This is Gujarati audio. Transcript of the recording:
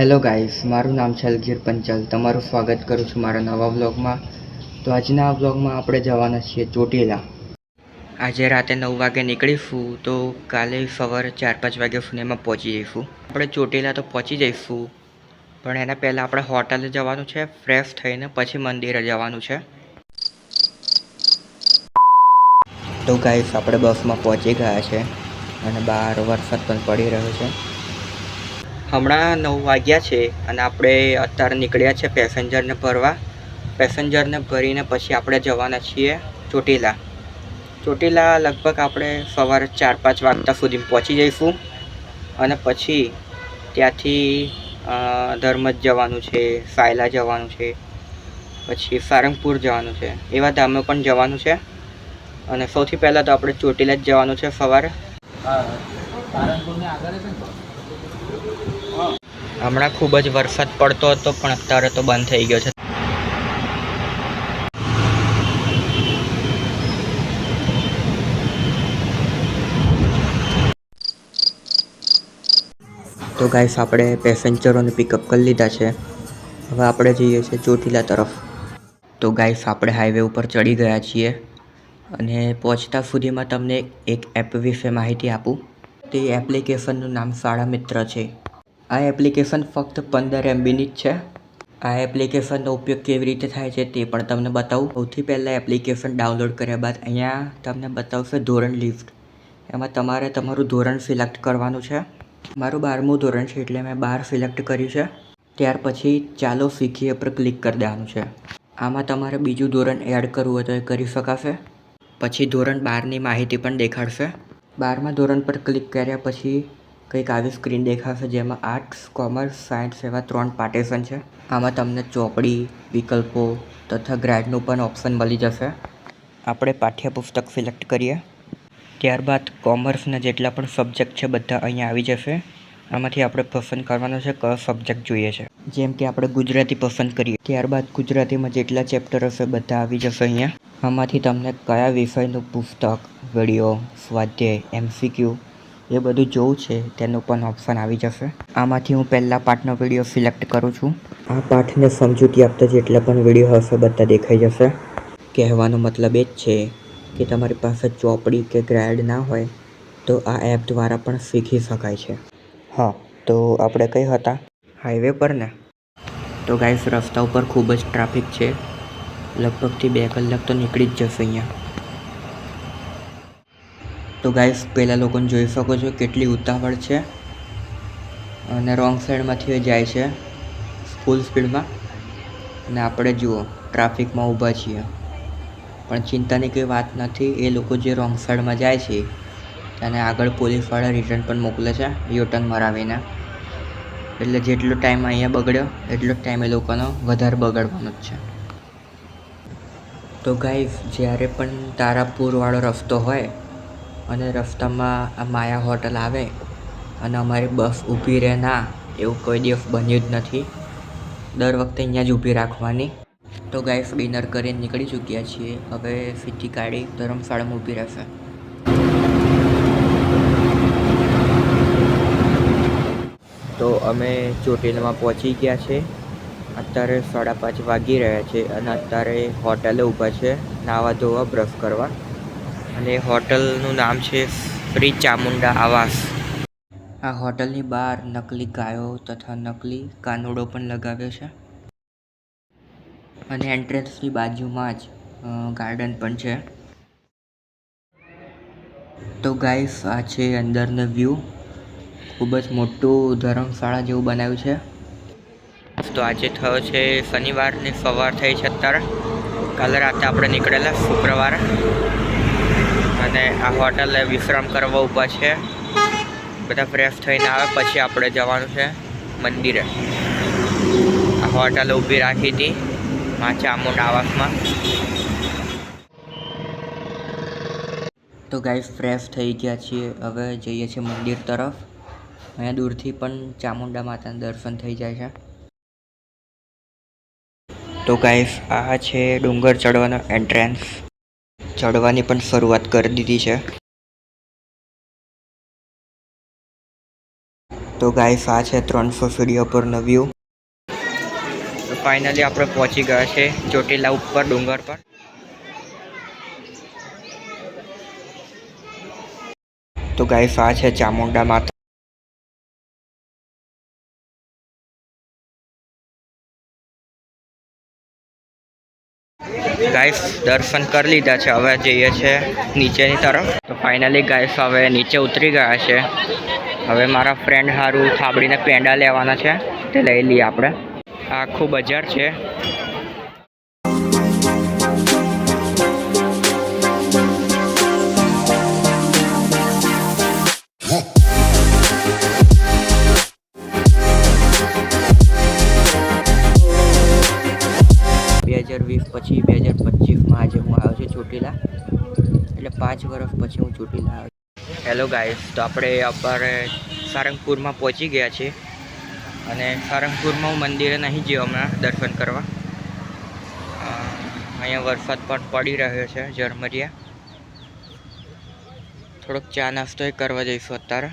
હેલો ગાઈસ મારું નામ છે અલગીર પંચાલ. તમારું સ્વાગત કરું છું મારા નવા વ્લોગમાં. તો આજના વ્લોગમાં આપણે જવાના છીએ ચોટીલા. આજે રાતે નવ વાગે નીકળીશું, તો કાલે સવારે ચાર પાંચ વાગ્યા સુધીમાં પહોંચી જઈશું. આપણે ચોટીલા તો પહોંચી જઈશું, પણ એના પહેલાં આપણે હોટલે જવાનું છે, ફ્રેશ થઈને પછી મંદિરે જવાનું છે. તો ગાઈસ આપણે બસમાં પહોંચી ગયા છે, અને બહાર વરસાદ પણ પડી રહ્યો છે. હમણાં નવ વાગ્યા છે અને આપણે અત્યારે નીકળ્યા છે પેસેન્જરને ભરવા. પેસેન્જરને ભરીને પછી આપણે જવાના છીએ ચોટીલા. ચોટીલા લગભગ આપણે સવારે ચાર પાંચ વાગતા સુધી પહોંચી જઈશું અને પછી ત્યાંથી ધર્મજ જવાનું છે, સાયલા જવાનું છે, પછી સારંગપુર જવાનું છે. એવા ધામે પણ જવાનું છે. અને સૌથી પહેલાં તો આપણે ચોટીલા જ જવાનું છે સવારે. હમણાં ખૂબ જ વરસાદ પડતો હતો, પણ અત્યારે તો બંધ થઈ ગયો છે. તો ગાઈસ આપણે પેસેન્જરોને પિકઅપ કરી લીધા છે. હવે આપણે જઈએ છીએ ચોટીલા તરફ. તો ગાઈસ આપણે હાઈવે ઉપર ચડી ગયા છીએ અને પહોંચતા સુધીમાં તમને એક એપ વિશે માહિતી આપું. તે એપ્લિકેશનનું નામ શાળા મિત્ર છે. આ એપ્લિકેશન ફક્ત પંદર એમબીની જ છે. આ એપ્લિકેશનનો ઉપયોગ કેવી રીતે થાય છે તે પણ તમને બતાવું. સૌથી પહેલાં એપ્લિકેશન ડાઉનલોડ કર્યા બાદ અહીંયા તમને બતાવશે ધોરણ લિસ્ટ એમાં તમારે તમારું ધોરણ સિલેક્ટ કરવાનું છે. મારું બારમું ધોરણ છે એટલે મેં બાર સિલેક્ટ કર્યું છે. ત્યાર પછી ચાલો શીખીએ પર ક્લિક કરી દેવાનું છે. આમાં તમારે બીજું ધોરણ એડ કરવું હોય તો એ કરી શકાશે. પછી ધોરણ બારની માહિતી પણ દેખાડશે. બારમા ધોરણ પર ક્લિક કર્યા પછી કંઈક આવી સ્ક્રીન દેખાશે જેમાં આર્ટ્સ, કોમર્સ, સાયન્સ એવા ત્રણ પાર્ટેશન છે. આમાં તમને ચોપડી, વિકલ્પો તથા ગ્રેડનું પણ ઓપ્શન મળી જશે. આપણે પાઠ્યપુસ્તક સિલેક્ટ કરીએ. ત્યારબાદ કોમર્સના જેટલા પણ સબ્જેક્ટ છે બધા અહીંયા આવી જશે. આમાંથી આપણે પસંદ કરવાનો છે કયો સબ્જેક્ટ જોઈએ છે. જેમ કે આપણે ગુજરાતી પસંદ કરીએ. ત્યારબાદ ગુજરાતીમાં જેટલા ચેપ્ટર હશે બધા આવી જશે અહીંયા. આમાંથી તમને કયા વિષયનું પુસ્તક, વીડિયો, સ્વાધ્યાય, એમસીક્યુ એ બધું જોવું છે તેનું પણ ઓપ્શન આવી જશે. આમાંથી હું પહેલાં પાઠનો વીડિયો સિલેક્ટ કરું છું. આ પાઠને સમજૂતી આપતા જેટલા પણ વીડિયો હશે બધા દેખાઈ જશે. કહેવાનો મતલબ એ જ છે કે તમારી પાસે ચોપડી કે ગ્રાઇડ ના હોય તો આ એપ દ્વારા પણ શીખી શકાય છે. હા તો આપણે કઈ હતા? હાઈવે પર ને? તો ગાઈસ રસ્તા ઉપર ખૂબ જ ટ્રાફિક છે. લગભગથી બે કલાક તો નીકળી જ જશે અહીંયા. તો ગાઈસ પહેલાં લોકોને જોઈ શકો છો કેટલી ઉતાવળ છે. અને રોંગ સાઈડમાંથી એ જાય છે ફૂલ સ્પીડમાં અને આપણે જુઓ ટ્રાફિકમાં ઊભા છીએ. પણ ચિંતાની કંઈ વાત નથી, એ લોકો જે રોંગ સાઈડમાં જાય છે તેને આગળ પોલીસવાળા રિટર્ન પણ મોકલે છે યુટર્ન મરાવીને. એટલે જેટલો ટાઈમ અહીંયા બગડ્યો, એટલો ટાઈમ એ લોકોનો વધારે બગાડવાનો જ છે. તો ગાઈઝ જ્યારે પણ તારાપુરવાળો રસ્તો હોય અને રસ્તામાં આ માયા હોટલ આવે અને અમારી બસ ઊભી રહે ના, એવું કોઈ દિવસ બન્યું જ નથી. દર વખતે અહીંયા જ ઊભી રાખવાની. તો ગાઈસ ડિનર કરીને નીકળી ચૂક્યા છીએ. હવે સીધી ગાડી ધર્મશાળામાં ઊભી રહેશે. તો અમે ચોટીલમાં પહોંચી ગયા છે. અત્યારે સાડા પાંચ વાગી રહ્યા છે અને અત્યારે હોટલે ઊભા છે નાવા ધોવા, બ્રશ કરવા. અને હોટલનું નામ છે શ્રી ચામુંડા આવાસ. આ હોટલની બહાર નકલી ગાયો તથા નકલી કાનુડો પણ લગાવ્યો છે. અને એન્ટ્રન્સની બાજુમાં જ ગાર્ડન પણ છે. તો ગાઈસ આ છે અંદરનો વ્યૂ. ખૂબ જ મોટું ધર્મશાળા જેવું બનાવ્યું છે. તો આજે થયો છે શનિવારની સવાર થઈ છે અત્યારે. કાલે રાતે આપણે નીકળેલા શુક્રવારે. અને આ હોટલે વિશ્રામ કરવા ઊભા છે. બધા ફ્રેશ થઈને આવે, પછી આપણે જવાનું છે મંદિરે. આ હોટલ ઊભી રાખી હતી મા ચામુંડા આવાસમાં. તો ગાઈસ ફ્રેશ થઈ ગયા છીએ. હવે જઈએ છીએ મંદિર તરફ. અહીંયા દૂરથી પણ ચામુંડા માતાના દર્શન થઈ જાય છે. તો ગાઈસ આ છે ડુંગર ચડવાનો એન્ટ્રન્સ ચડવાની પણ શરૂઆત કરી દીધી છે. તો ગાઈસ આ છે ત્રણસો સીડીઓ પરનો વ્યૂ તો ફાઇનલી આપણે પહોંચી ગયા છે ચોટીલા ઉપર, ડુંગર પર. તો ગાઈસ આ છે ચામુંડા માતા ગાઈસ, દર્શન કરી લીધા છે. હવે જઈએ છે નીચેની તરફ. તો ફાઇનલી ગાઈસ, હવે નીચે ઉતરી ગયા છે. હવે મારા ફ્રેન્ડ સારું થાબડીને પેંડા લેવાના છે. તે લઈ લઈએ આપણે. આખું બજાર છે. વીસ પછી બે હજાર પચીસમાં આજે હું આવ્યો છું ચોટીલા. એટલે પાંચ વર્ષ પછી હું ચોટીલા આવ્યો હેલો ગાઈસ તો આપણે અત્યારે સારંગપુરમાં પહોંચી ગયા છીએ. અને સારંગપુરમાં હું મંદિરે નહીં ગયો હમણાં દર્શન કરવા. અહીંયા વરસાદ પણ પડી રહ્યો છે, ઝરમરિયા. થોડોક ચા નાસ્તો કરવા જઈશું અત્યારે.